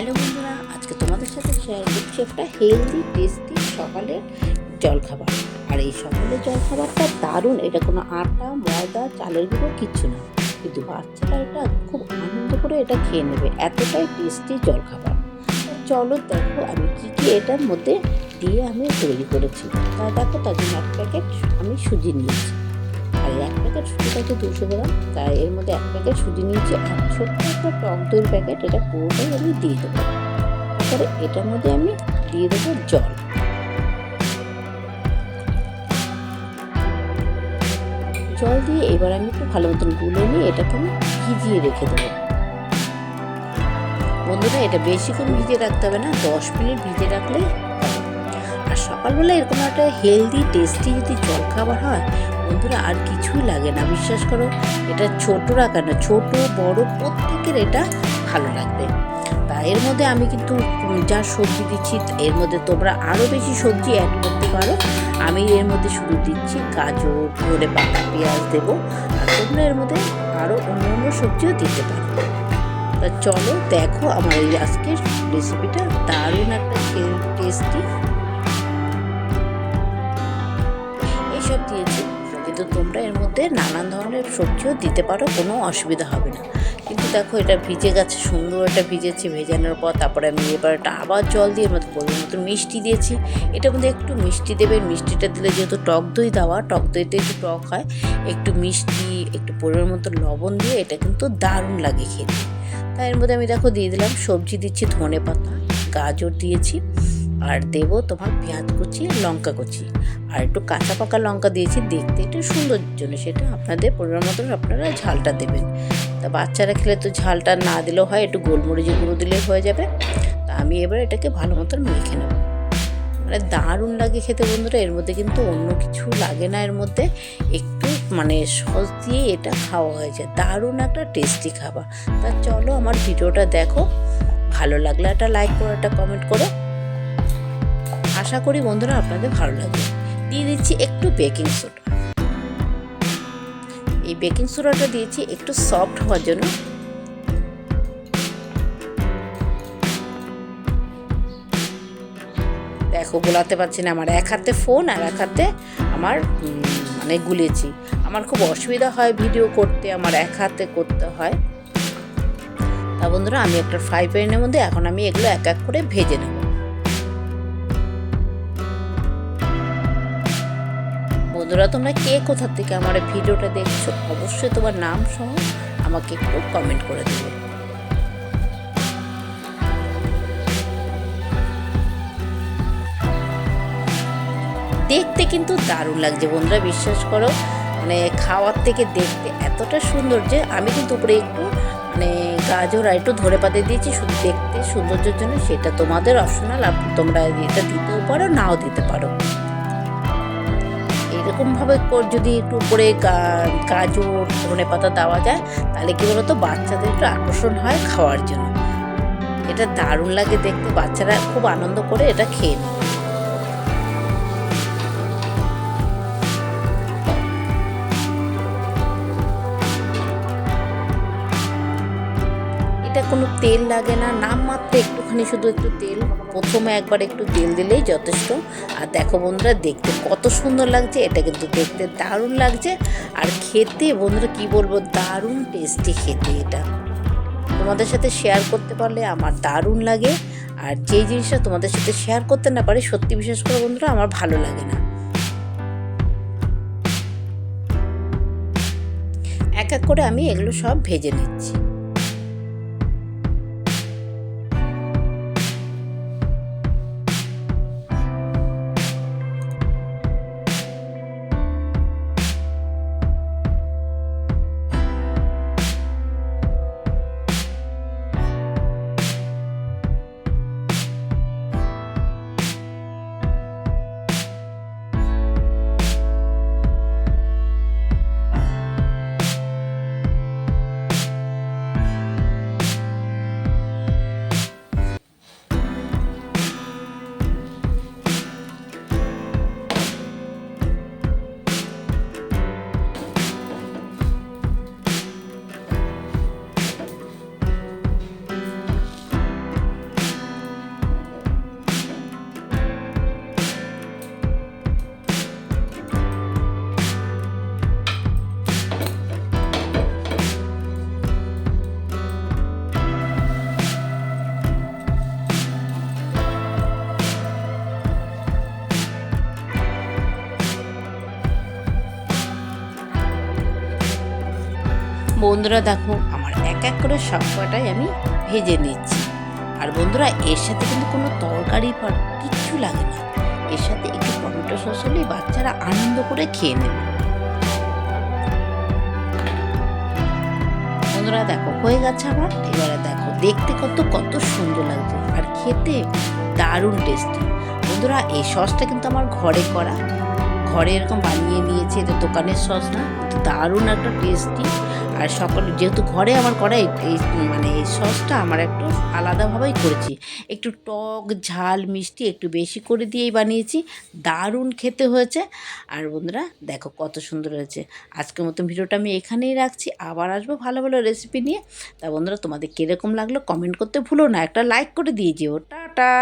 Hello বন্ধুরা, আজকে তোমাদের সাথে শেয়ার করছি একটা হেলদি টেস্টি সকালের জলখাবার। আর এই সকালের জলখাবারটা দারুণ, এটা কোনো আটা, ময়দা, চালের গুঁড়ো, কিচ্ছু না। কিন্তু বাচ্চারা এটা খুব আনন্দ করে এটা খেয়ে নেবে, এতটাই টেস্টি জলখাবার। চলো দেখো আমি কী কী এটার মধ্যে দিয়ে আমি তৈরি করেছি। তা দেখো, তার জন্য এক প্যাকেট আমি সুজি নিয়েছি। প্যাকেট সুজিটা হচ্ছে দুশো গ্রাম, তাই এর মধ্যে এক প্যাকেট সুজি নিয়েছি আর ছোট্ট একটা টক দইয়ের প্যাকেট, এটা পুরোটাই আমি দিয়ে দেবো। তারপরে এটার মধ্যে আমি দিয়ে দেবো জল। জল দিয়ে এবার আমি একটু ভালো মতন গুলে নিয়ে এটাকে আমি ভিজিয়ে রেখে দেবো। বন্ধুরা, এটা বেশিক্ষণ ভিজিয়ে রাখতে হবে না, দশ মিনিট ভিজিয়ে রাখলে আর সকালবেলা এরকম একটা হেলদি টেস্টি যদি জল খাবার হয় বন্ধুরা, আর কিছুই লাগে না। বিশ্বাস করো, এটা ছোটরা কেন? ছোট, বড়, প্রত্যেকের এটা ভালো লাগবে। তা এর মধ্যে আমি কিন্তু যা সবজি দিচ্ছি, এর মধ্যে তোমরা আরও বেশি সবজি অ্যাড করতে পারো। আমি এর মধ্যে শুধু দিচ্ছি গাজর ধরে পাতা, পেঁয়াজ দেবো। আর তোমরা এর মধ্যে আরও অন্য অন্য সবজিও দিতে পারো। তা চলো দেখো আমার এই আজকের রেসিপিটা দারুণ একটা টেস্টি। এইসব দিয়েছি। কিন্তু তোমরা এর মধ্যে নানান ধরনের সবজিও দিতে পারো, কোনো অসুবিধা হবে না। কিন্তু দেখো, এটা ভিজে গেছে, সুন্দর এটা ভিজেছে, ভেজানোর পর তারপরে আমি এবার এটা আবার জল দিয়ে মধ্যে পরিমাণ মতো মিষ্টি দিয়েছি। এটার মধ্যে একটু মিষ্টি দেবে, মিষ্টিটা দিলে যেহেতু টক দই দেওয়া, টক দইতে একটু টক হয়, একটু মিষ্টি, একটু পরিমাণ মতো লবণ দিয়ে এটা কিন্তু দারুণ লাগে খেতে। তাই এর মধ্যে আমি দেখো দিয়ে দিলাম সবজি দিচ্ছি ধনে পাতা গাজর দিয়েছি। আর দেবো তোমার পেঁয়াজ কুচি, লঙ্কা কুচি। আর একটু কাঁচা পাকা লঙ্কা দিয়েছি, দেখতে একটু সুন্দর জন্য সেটা আপনাদের পরিমাণ মতন আপনারা ঝালটা দেবেন। তা বাচ্চারা খেলে তো ঝালটা না দিলেও হয়, একটু গোলমরিচের গুঁড়ো দিলেই হয়ে যাবে। তা আমি এবার এটাকে ভালো মতন মেখে নেব। মানে দারুণ লাগে খেতে বন্ধুরা, এর মধ্যে কিন্তু অন্য কিছু লাগে না, এর মধ্যে একটু মানে সস দিয়ে এটা খাওয়া হয়ে যায়। দারুণ একটা টেস্টি খাবার। তা চলো আমার ভিডিওটা দেখো, ভালো লাগলে একটা লাইক করো, একটা কমেন্ট করো। আশা করি বন্ধুরা আপনাদের ভালো লাগবে। দিয়ে দিচ্ছি একটু বেকিং সোডা। এই বেকিং সোডাটা দিয়েছি একটু সফট হওয়ার জন্য। দেখো গোলাতে পারছি না আমার এক হাতে ফোন আর এক হাতে আমার মানে গুলেছি। আমার খুব অসুবিধা হয় ভিডিও করতে, আমার এক হাতে করতে হয়। তা বন্ধুরা, আমি একটা ফ্রাই প্যানের মধ্যে এখন আমি এগুলো এক এক করে ভেজে নেব। বন্ধুরা, তোমরা কে কোথা থেকে আমার ভিডিওটা দেখছ, অবশ্যই তোমার নাম সহ আমাকে একটু কমেন্ট করে দেবে। দেখতে কিন্তু দারুণ লাগছে বন্ধুরা, বিশ্বাস করো। মানে খাওয়ার থেকে দেখতে এতটা সুন্দর যে আমি কিন্তু উপরে একটু মানে গাজর আর একটু ধরে পাতে দিয়েছি, শুধু দেখতে সৌন্দর্যের জন্য সেটা তোমাদের অপশনাল তোমরা এটা দিতেও পারো, নাও দিতে পারো। এরকমভাবে যদি একটু উপরে গাজর, ধনে পাতা দেওয়া যায়, তাহলে কী বলতো বাচ্চাদের একটু আকর্ষণ হয় খাওয়ার জন্য। এটা দারুণ লাগে দেখতে, বাচ্চারা খুব আনন্দ করে এটা খেয়ে নেয়। কোনো তেল লাগে না নামমাত্র একটুখানি শুধু একটু তেল। প্রথমে একবার একটু তেল দিলেই যথেষ্ট। আর দেখো বন্ধুরা, দেখতে কত সুন্দর লাগছে, এটা কিন্তু দেখতে দারুণ লাগছে। আর খেতে বন্ধুরা, কি বলব, দারুণ টেস্টি খেতে এটা। তোমাদের সাথে শেয়ার করতে পারলে আমার দারুণ লাগে। আর যেই জিনিসটা তোমাদের সাথে শেয়ার করতে না পারি, সত্যি বিশেষ করে বন্ধুরা, আমার ভালো লাগে না। এক এক করে আমি এগুলো সব ভেজে নিচ্ছি। বন্ধুরা, দেখো, আমার এক এক করে সব কটাই আমি ভেজে নিচ্ছি। আর বন্ধুরা, এর সাথে কিন্তু কোনো তরকারি কিচ্ছু লাগে না। এর সাথে একটু টমেটো সস হলেই বাচ্চারা আনন্দ করে খেয়ে নেবে। বন্ধুরা, দেখো, হয়ে গেছে আমার। এবারে দেখো, দেখতে কত কত সুন্দর লাগছে। আর খেতে দারুণ টেস্টি বন্ধুরা, এই সসটা কিন্তু আমার ঘরে করা। ঘরে এরকম বানিয়ে নিয়েছি এটা দোকানের সস না দারুণ একটা টেস্টি আর সকল, যেহেতু ঘরে আমার করা এই মানে এই সসটা আমার একটু আলাদাভাবেই করেছি। একটু টক, ঝাল, মিষ্টি একটু বেশি করে দিয়েই বানিয়েছি। দারুণ খেতে হয়েছে। আর বন্ধুরা, দেখো কত সুন্দর হয়েছে। আজকের মতন ভিডিওটা আমি এখানেই রাখছি। আবার আসব ভালো ভালো রেসিপি নিয়ে। তা বন্ধুরা, তোমাদের কীরকম লাগল কমেন্ট করতে ভুলো না। একটা লাইক করে দিয়ে যেও। টাটা!